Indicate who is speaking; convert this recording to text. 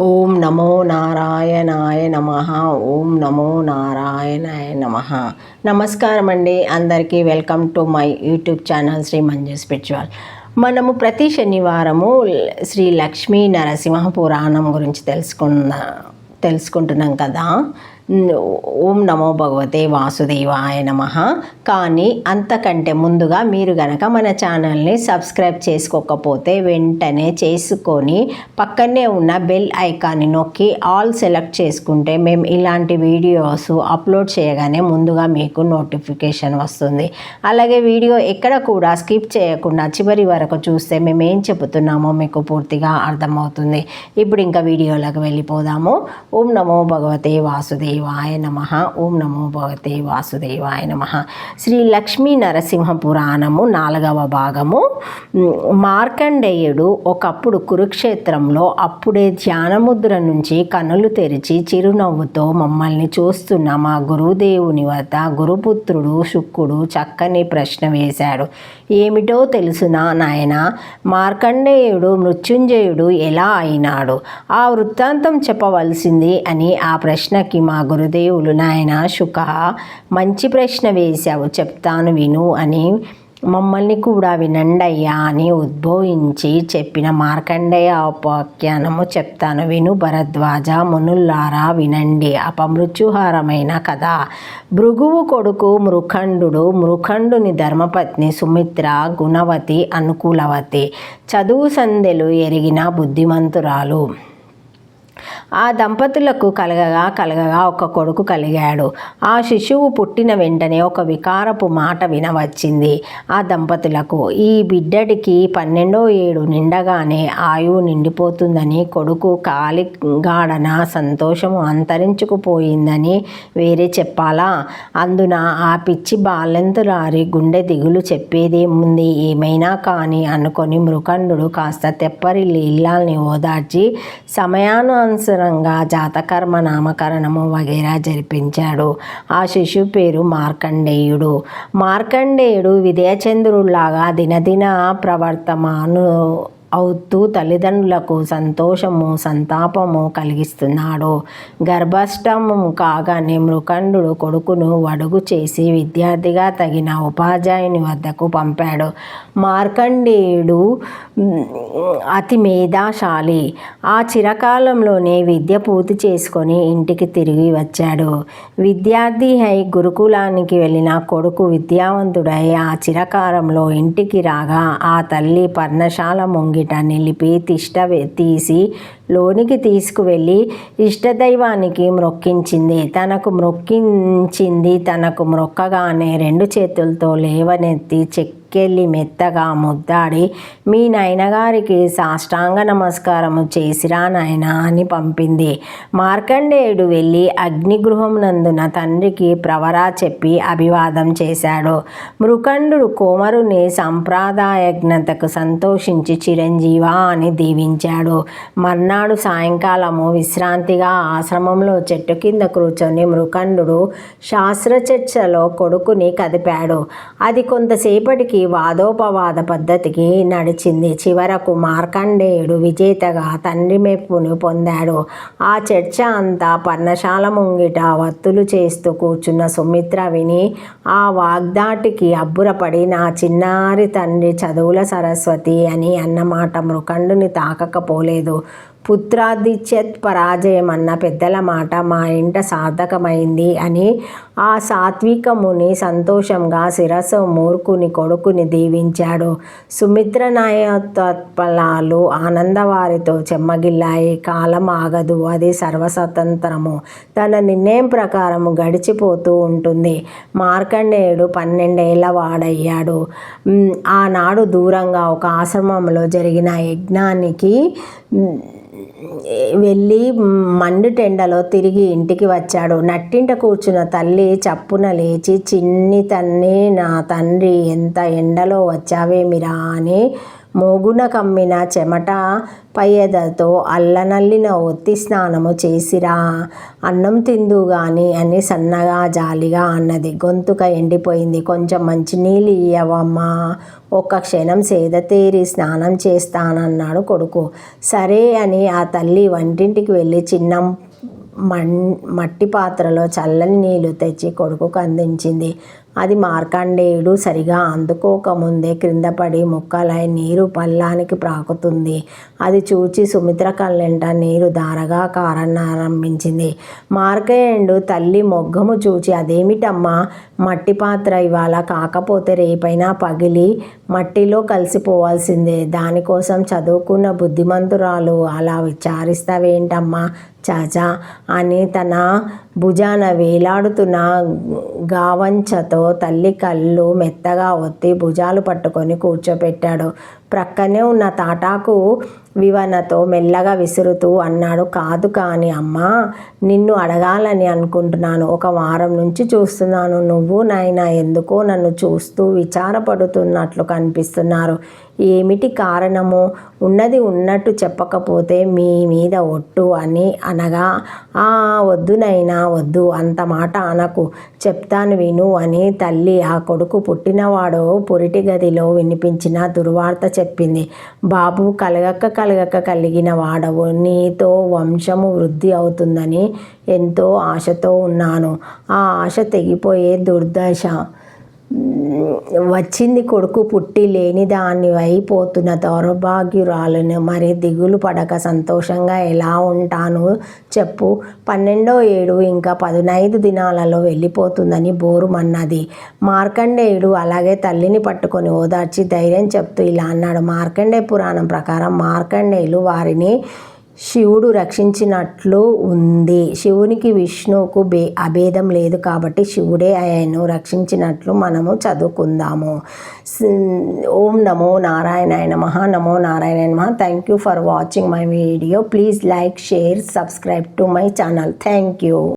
Speaker 1: ఓం నమో నారాయణాయ నమ. ఓం నమో నారాయణాయ నమ. నమస్కారం అండి అందరికీ welcome to my YouTube channel Sri Manju spiritual. మనము ప్రతి శనివారము శ్రీ లక్ష్మీ నరసింహ పురాణం గురించి తెలుసుకున్న తెలుసుకుంటున్నాం కదా. ఓం నమో భగవతే వాసుదేవాయ నమ. కానీ అంతకంటే ముందుగా మీరు గనక మన ఛానల్ని సబ్స్క్రైబ్ చేసుకోకపోతే వెంటనే చేసుకొని పక్కనే ఉన్న బెల్ ఐకాన్ని నొక్కి ఆల్ సెలెక్ట్ చేసుకుంటే మేము ఇలాంటి వీడియోస్ అప్లోడ్ చేయగానే ముందుగా మీకు నోటిఫికేషన్ వస్తుంది. అలాగే వీడియో ఎక్కడ కూడా స్కిప్ చేయకుండా చివరి వరకు చూస్తే మేము ఏం చెబుతున్నామో మీకు పూర్తిగా అర్థమవుతుంది. ఇప్పుడు ఇంకా వీడియోలకు వెళ్ళిపోదాము. ఓం నమో భగవతే వాసుదేవ వాసుదేవాయ నమ. ఓం నమో భగవతే వాసుదేవాయ నమ. శ్రీ లక్ష్మీ నరసింహ పురాణము నాలుగవ భాగము. మార్కండేయుడు ఒకప్పుడు కురుక్షేత్రంలో అప్పుడే ధ్యానముద్ర నుంచి కనులు తెరిచి చిరునవ్వుతో మమ్మల్ని చూస్తున్న మా గురుదేవుని వద్ద గురుపుత్రుడు శుక్కుడు చక్కని ప్రశ్న వేశాడు. ఏమిటో తెలుసునా నాయన? మార్కండేయుడు మృత్యుంజయుడు ఎలా అయినాడు? ఆ వృత్తాంతం చెప్పవలసింది అని ఆ ప్రశ్నకి మా గురుదేవులు నాయన శుక మంచి ప్రశ్న వేశావు చెప్తాను విను అని మమ్మల్ని కూడా వినండయ్యా అని ఉద్భవించి చెప్పిన మార్కండేయ ఉపాఖ్యానము చెప్తాను విను. భరద్వాజ మునుల్లారా వినండి. అపమృత్యుహారమైన కథ. భృగువు కొడుకు మృఖండు మృఖండుని ధర్మపత్ని సుమిత్ర గుణవతి అనుకూలవతి. చదువు సందెలు ఎరిగిన బుద్ధిమంతురాలు. ఆ దంపతులకు కలగగా కలగగా ఒక కొడుకు కలిగాడు. ఆ శిశువు పుట్టిన వెంటనే ఒక వికారపు మాట వినవచ్చింది ఆ దంపతులకు. ఈ బిడ్డడికి పన్నెండో ఏడు నిండగానే ఆయువు నిండిపోతుందని కొడుకు కాలిగాడన సంతోషము అంతరించుకుపోయిందని వేరే చెప్పాలా? అందున ఆ పిచ్చి బాలెంతులారి గుండె దిగులు చెప్పేదేముంది? ఏమైనా కానీ అనుకొని మృకండు కాస్త తెప్పరి ఇల్లాల్ని ఓదార్చి సమయానుస సంవత్సరంగా జాతకర్మ నామకరణము వగేరా జరిపించాడు. ఆ శిశు పేరు మార్కండేయుడు. మార్కండేయుడు విదయచంద్రుడిలాగా దినదిన ప్రవర్తమాను అవుతూ తల్లిదండ్రులకు సంతోషము సంతాపము కలిగిస్తున్నాడు. గర్భాష్టమం కాగానే మృకండు కొడుకును వడుగు చేసి విద్యార్థిగా తగిన ఉపాధ్యాయుని వద్దకు పంపాడు. మార్కండేయుడు అతి మేధాశాలి. ఆ చిరకాలంలోనే విద్య పూర్తి చేసుకొని ఇంటికి తిరిగి వచ్చాడు. విద్యార్థి అయి గురుకులానికి వెళ్ళిన కొడుకు విద్యావంతుడై ఆ చిరకాలంలో ఇంటికి రాగా ఆ తల్లి పర్ణశాల మొంగి ముంగిట నిలిపి తిష్ట తీసి లోనికి తీసుకువెళ్ళి ఇష్టదైవానికి మ్రొక్కించింది. తనకు మ్రొక్కించింది తనకు మ్రొక్కగానే రెండు చేతులతో లేవనెత్తి చెక్ తీసుకెళ్ళి మెత్తగా ముద్దాడి మీ నాయనగారికి సాష్టాంగ నమస్కారము చేసిరా నాయన అని పంపింది. మార్కండేయుడు వెళ్ళి అగ్నిగృహం నందున తండ్రికి ప్రవరా చెప్పి అభివాదం చేశాడు. మృకండు కోమరుని సంప్రదాయజ్ఞతకు సంతోషించి చిరంజీవా అని దీవించాడు. మర్నాడు సాయంకాలము విశ్రాంతిగా ఆశ్రమంలో చెట్టు కింద కూర్చొని మృకండు శాస్త్రచర్చలో కొడుకుని కదిపాడు. అది కొంతసేపటికి ఈ వాదోపవాద పద్ధతికి నడిచింది. చివరకు మార్కండేయుడు విజేతగా తండ్రి మెప్పును పొందాడు. ఆ చర్చ అంతా పర్ణశాల ముంగిట వత్తులు చేస్తూ కూర్చున్న సుమిత్ర విని ఆ వాగ్దాటికి అబ్బురపడి నా చిన్నారి తండ్రి చదువుల సరస్వతి అని అన్నమాట మృకండుని తాకకపోలేదు. పుత్రాదిచ్యత్ పరాజయం అన్న పెద్దల మాట మా ఇంట సార్థకమైంది అని ఆ సాత్వికముని సంతోషంగా శిరస్సు మూర్ఖుని కొడుకుని దీవించాడు. సుమిత్ర నాయతత్పలాలు ఆనందవారితో చెమ్మగిల్లాయి. కాలం ఆగదు. అది సర్వస్వతంత్రము. తన నిర్ణయం ప్రకారము గడిచిపోతూ ఉంటుంది. మార్కండేయుడు పన్నెండేళ్ళ వాడయ్యాడు. ఆనాడు దూరంగా ఒక ఆశ్రమంలో జరిగిన యజ్ఞానికి వెళ్ళి మండుటెండలో తిరిగి ఇంటికి వచ్చాడు. నట్టింట కూర్చున్న తల్లి చప్పున లేచి చిన్ని తన్ని నా తండ్రి ఎంత ఎండలో వచ్చావేమిరా అని మోగున కమ్మిన చెమట పయ్యదతో అల్లనల్లిన ఒత్తి స్నానము చేసిరా. అన్నం తిందు గాని అని సన్నగా జాలిగా అన్నది. గొంతుక ఎండిపోయింది. కొంచెం మంచినీళ్ళు ఇయ్యవమ్మా. ఒక్క క్షణం సేద తీరి స్నానం చేస్తానన్నాడు కొడుకు. సరే అని ఆ తల్లి వంటింటికి వెళ్ళి చిన్న మన్ మట్టి పాత్రలో చల్లని నీళ్ళు తెచ్చి కొడుకుకు అందించింది. అది మార్కండేయుడు సరిగా అందుకోకముందే క్రిందపడి ముక్కలై నీరు పల్లానికి ప్రాకుతుంది. అది చూచి సుమిత్ర కళ్ళెంట నీరు దారగా కారనారంభించింది. మార్కండేయుడు తల్లి మొగ్గము చూచి అదేమిటమ్మా? మట్టి పాత్ర ఇవాళ కాకపోతే రేపైనా పగిలి మట్టిలో కలిసిపోవాల్సిందే. దానికోసం చదువుకున్న బుద్ధిమంతురాలు అలా విచారిస్తావేంటమ్మా? చాచా! అని తన భుజాన వేలాడుతున్న గావంచతో తల్లి కళ్ళు మెత్తగా ఒత్తి భుజాలు పట్టుకొని కూర్చోపెట్టాడు. ప్రక్కనే ఉన్న తాటాకు వివనతో మెల్లగా విసురుతూ అన్నాడు కాదు కానీ అమ్మా నిన్ను అడగాలని అనుకుంటున్నాను. ఒక వారం నుంచి చూస్తున్నాను. నువ్వు నాయన ఎందుకో నన్ను చూస్తూ విచారపడుతున్నట్లు కనిపిస్తున్నారు. ఏమిటి కారణము? ఉన్నది ఉన్నట్టు చెప్పకపోతే మీ మీద ఒట్టు అని అనగా ఆ వద్దు నైనా వద్దు. అంత మాట అనకు. చెప్తాను విను అని తల్లి ఆ కొడుకు పుట్టినవాడు పొరిటి గదిలో వినిపించిన దుర్వార్త చెప్పింది. బాబు కలగక్క కలగక్క కలిగిన వాడవు. నీతో వంశము వృద్ధి అవుతుందని ఎంతో ఆశతో ఉన్నాను. ఆ ఆశ తెగిపోయే దుర్దశ. వచ్చింది కొడుకు పుట్టి లేని దాన్ని అయిపోతున్న దౌర్భాగ్యురాలను మరి దిగులు పడక సంతోషంగా ఎలా ఉంటాను చెప్పు. పన్నెండో ఏడు ఇంకా పదునైదు దినాలలో వెళ్ళిపోతుందని బోరుమన్నది మార్కండేయుడు అలాగే తల్లిని పట్టుకొని ఓదార్చి ధైర్యం చెప్తూ ఇలా అన్నాడు. మార్కండే పురాణం ప్రకారం మార్కండేయులు వారిని శివుడు రక్షించినట్లు ఉంది. శివునికి విష్ణువుకు బే అభేదం లేదు కాబట్టి శివుడే ఆయన్ను రక్షించినట్లు మనము చదువుకుందాము. ఓం నమో నారాయణాయ నమ నమో నారాయణ నమ. Thank you for watching my video please like share subscribe to my channel thank you